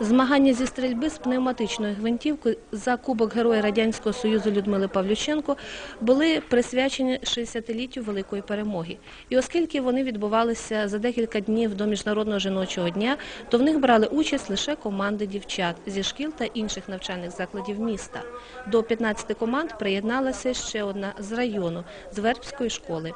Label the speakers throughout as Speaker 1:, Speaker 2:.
Speaker 1: Змагання зі стрільби з пневматичної гвинтівки за Кубок Героя Радянського Союзу Людмили Павлюченко були присвячені 60-літтю Великої перемоги. І оскільки вони відбувалися за декілька днів до Міжнародного жіночого дня, то в них брали участь лише команди дівчат зі шкіл та інших навчальних закладів міста. До 15 команд приєдналася ще одна з району, з Вербської школи.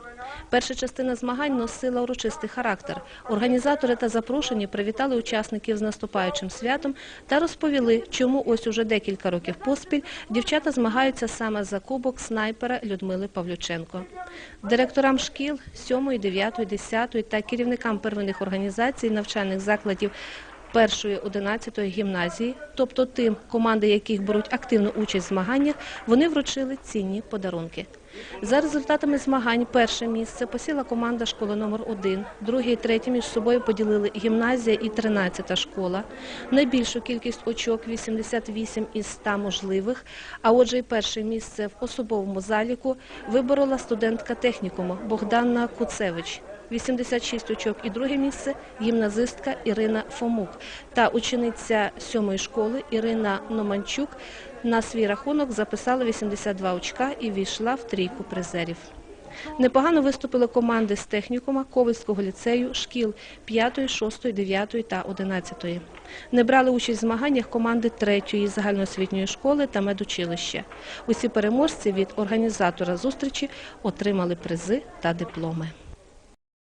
Speaker 1: Перша частина змагань носила урочистий характер. Організатори та запрошені привітали учасників з наступаючим святом та розповіли, чому ось уже декілька років поспіль дівчата змагаються саме за кубок снайпера Людмили Павлюченко. Директорам шкіл 7, 9, 10 та керівникам первинних організацій навчальних закладів першої 11 гімназії, тобто тим, команди яких беруть активну участь в змаганнях, вони вручили цінні подарунки. За результатами змагань перше місце посіла команда школи номер 1 друге і третє між собою поділили гімназія і 13 школа. Найбільшу кількість очок 88 із 100 можливих, а отже і перше місце в особовому заліку виборола студентка технікуму Богдана Куцевич. 86 очок і друге місце гімназистка Ірина Фомук та учениця сьомої школи Ірина Номанчук на свій рахунок записала 82 очка і війшла в трійку призерів. Непогано виступили команди з технікума, Ковальського ліцею, шкіл 5, 6, 9 та 11. Не брали участь в змаганнях команди 3 загальноосвітньої школи та медучилища. Усі переможці від організатора зустрічі отримали призи та дипломи.